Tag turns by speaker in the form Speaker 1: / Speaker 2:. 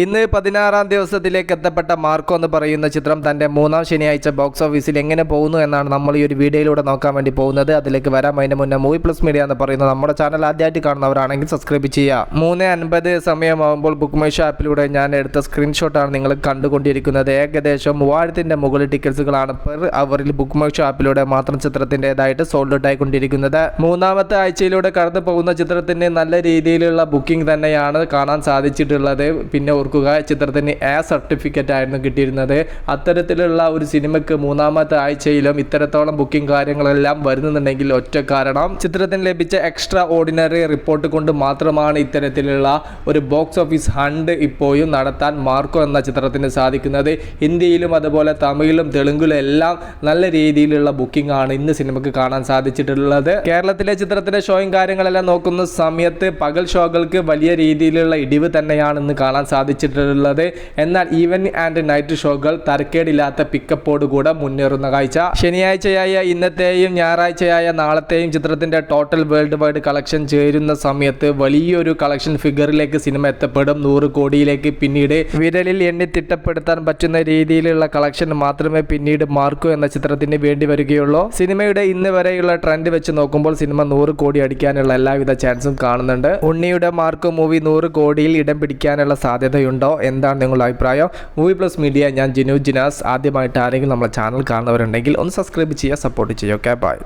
Speaker 1: ഇന്ന് പതിനാറാം ദിവസത്തിലേക്ക് എത്തപ്പെട്ട മാർക്കോ എന്ന് പറയുന്ന ചിത്രം തന്റെ മൂന്നാം ശനിയാഴ്ച ബോക്സ് ഓഫീസിൽ എങ്ങനെ പോകുന്നു എന്നാണ് നമ്മൾ ഈ ഒരു വീഡിയോയിലൂടെ നോക്കാൻ വേണ്ടി പോകുന്നത്. അതിലേക്ക് വരാം. അതിന് മുന്നേ മൂവി പ്ലസ് മീഡിയ എന്ന് പറയുന്ന നമ്മുടെ ചാനൽ ആദ്യമായിട്ട് കാണുന്നവരാണെങ്കിൽ സബ്സ്ക്രൈബ് ചെയ്യുക. മൂന്ന് അൻപത് സമയമാകുമ്പോൾ ബുക്ക് മൈ ആപ്പിലൂടെ ഞാൻ എടുത്ത സ്ക്രീൻഷോട്ടാണ് നിങ്ങൾ കണ്ടുകൊണ്ടിരിക്കുന്നത്. ഏകദേശം മൂവായിരത്തിന്റെ മുകളിൽ ടിക്കറ്റ്സുകളാണ് പെർ അവറിൽ ബുക്ക് മൈ ആപ്പിലൂടെ മാത്രം ചിത്രത്തിന്റെതായിട്ട് സോൾഡ് ഔട്ട് ആയിക്കൊണ്ടിരിക്കുന്നത്. മൂന്നാമത്തെ ആഴ്ചയിലൂടെ കടന്നു പോകുന്ന ചിത്രത്തിന് നല്ല രീതിയിലുള്ള ബുക്കിംഗ് തന്നെയാണ് കാണാൻ സാധിച്ചിട്ടുള്ളത്. പിന്നെ ഓർക്കുക ചിത്രത്തിന് എ സർട്ടിഫിക്കറ്റ് ആയിരുന്നു കിട്ടിയിരുന്നത്. അത്തരത്തിലുള്ള ഒരു സിനിമയ്ക്ക് മൂന്നാമത്തെ ആഴ്ചയിലും ഇത്തരത്തോളം ബുക്കിംഗ് കാര്യങ്ങളെല്ലാം വരുന്നുണ്ടെങ്കിൽ ഒറ്റ കാരണം ചിത്രത്തിന് ലഭിച്ച എക്സ്ട്രാ ഓർഡിനറി റിപ്പോർട്ട് കൊണ്ട് മാത്രമാണ് ഇത്തരത്തിലുള്ള ഒരു ബോക്സ് ഓഫീസ് ഹണ്ട് ഇപ്പോഴും നടത്താൻ മാർക്കോ എന്ന ചിത്രത്തിന് സാധിക്കുന്നത്. ഹിന്ദിയിലും അതുപോലെ തമിഴിലും തെലുങ്കിലും എല്ലാം നല്ല രീതിയിലുള്ള ബുക്കിംഗ് ആണ് ഇന്ന് സിനിമയ്ക്ക് കാണാൻ സാധിച്ചിട്ടുള്ളത്. കേരളത്തിലെ ചിത്രത്തിന്റെ ഷോയും കാര്യങ്ങളെല്ലാം നോക്കുന്ന സമയത്ത് പകൽ ഷോകൾക്ക് വലിയ രീതിയിലുള്ള ഇടിവ് തന്നെയാണ് ഇന്ന് കാണാൻ സാധിച്ചിട്ടുള്ളത് എന്നാൽ ഈവനിങ് ആൻഡ് നൈറ്റ് ഷോകൾ തരക്കേടില്ലാത്ത പിക്കപ്പോട് കൂടെ മുന്നേറുന്ന കാഴ്ച. ശനിയാഴ്ചയായ ഇന്നത്തെയും ഞായറാഴ്ചയായ നാളത്തെയും ചിത്രത്തിന്റെ ടോട്ടൽ വേൾഡ് വൈഡ് കളക്ഷൻ ചേരുന്ന സമയത്ത് വലിയൊരു കളക്ഷൻ ഫിഗറിലേക്ക് സിനിമ എത്തപ്പെടും. നൂറ് കോടിയിലേക്ക് പിന്നീട് വിരലിൽ എണ്ണി തിട്ടപ്പെടുത്താൻ പറ്റുന്ന രീതിയിലുള്ള കളക്ഷൻ മാത്രമേ പിന്നീട് മാർക്കു എന്ന ചിത്രത്തിന് വേണ്ടി വരികയുള്ളൂ. സിനിമയുടെ ഇന്ന് വരെയുള്ള ട്രെൻഡ് വെച്ച് നോക്കുമ്പോൾ സിനിമ നൂറ് കോടി അടിക്കാനുള്ള എല്ലാവിധ ചാൻസും കാണുന്നുണ്ട്. ഉണ്ണിയുടെ മാർക്കോ മൂവി നൂറ് കോടിയിൽ ഇടം പിടിക്കാനുള്ള സാധ്യതയുണ്ടോ എന്താണ് നിങ്ങളുടെ അഭിപ്രായം? മൂവി പ്ലസ് മീഡിയ ഞാൻ ജിനു ജിനാസ്. ആദ്യമായിട്ട് ആരെങ്കിലും നമ്മുടെ ചാനൽ കാണുന്നവരുണ്ടെങ്കിൽ ഒന്ന് സബ്സ്ക്രൈബ് ചെയ്യുക സപ്പോർട്ട് ചെയ്യുക. Okay bye